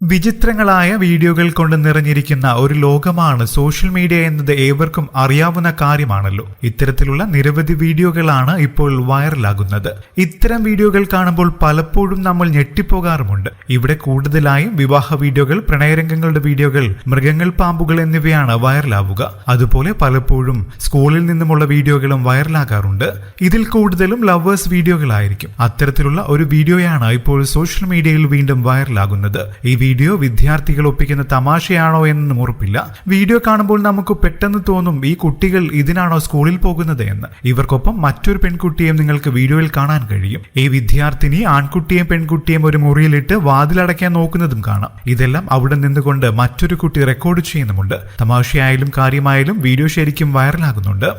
വിചിത്രങ്ങളായ വീഡിയോകൾ കൊണ്ട് നിറഞ്ഞിരിക്കുന്ന ഒരു ലോകമാണ് സോഷ്യൽ മീഡിയ എന്നത് ഏവർക്കും അറിയാവുന്ന കാര്യമാണല്ലോ. ഇത്തരത്തിലുള്ള നിരവധി വീഡിയോകളാണ് ഇപ്പോൾ വൈറലാകുന്നത്. ഇത്തരം വീഡിയോകൾ കാണുമ്പോൾ പലപ്പോഴും നമ്മൾ ഞെട്ടിപ്പോകാറുമുണ്ട്. ഇവിടെ കൂടുതലായും വിവാഹ വീഡിയോകൾ പ്രണയരംഗങ്ങളുടെ വീഡിയോകൾ മൃഗങ്ങൾ പാമ്പുകൾ എന്നിവയാണ് വൈറലാവുക. അതുപോലെ പലപ്പോഴും സ്കൂളിൽ നിന്നുമുള്ള വീഡിയോകളും വൈറലാകാറുണ്ട്. ഇതിൽ കൂടുതലും ലവേഴ്സ് വീഡിയോകളായിരിക്കും. അത്തരത്തിലുള്ള ഒരു വീഡിയോയാണ് ഇപ്പോൾ സോഷ്യൽ മീഡിയയിൽ വീണ്ടും വൈറലാകുന്നത്. ഈ വീഡിയോ വിദ്യാർത്ഥികൾ ഒപ്പിക്കുന്ന തമാശയാണോ എന്നൊന്നും ഉറപ്പില്ല. വീഡിയോ കാണുമ്പോൾ നമുക്ക് പെട്ടെന്ന് തോന്നും ഈ കുട്ടികൾ ഇതിനാണോ സ്കൂളിൽ പോകുന്നത്? എന്ന്. ഇവർക്കൊപ്പം മറ്റൊരു പെൺകുട്ടിയെയും നിങ്ങൾക്ക് വീഡിയോയിൽ കാണാൻ കഴിയും. ഈ വിദ്യാർത്ഥിനി ആൺകുട്ടിയെയും പെൺകുട്ടിയെയും ഒരു മുറിയിലിട്ട് വാതിലടയ്ക്കാൻ നോക്കുന്നതും കാണാം. ഇതെല്ലാം അവിടെ നിന്നുകൊണ്ട് മറ്റൊരു കുട്ടി റെക്കോർഡ് ചെയ്യുന്നുമുണ്ട്. തമാശയായാലും കാര്യമായാലും വീഡിയോ ശരിക്കും വൈറലാകുന്നുണ്ട്.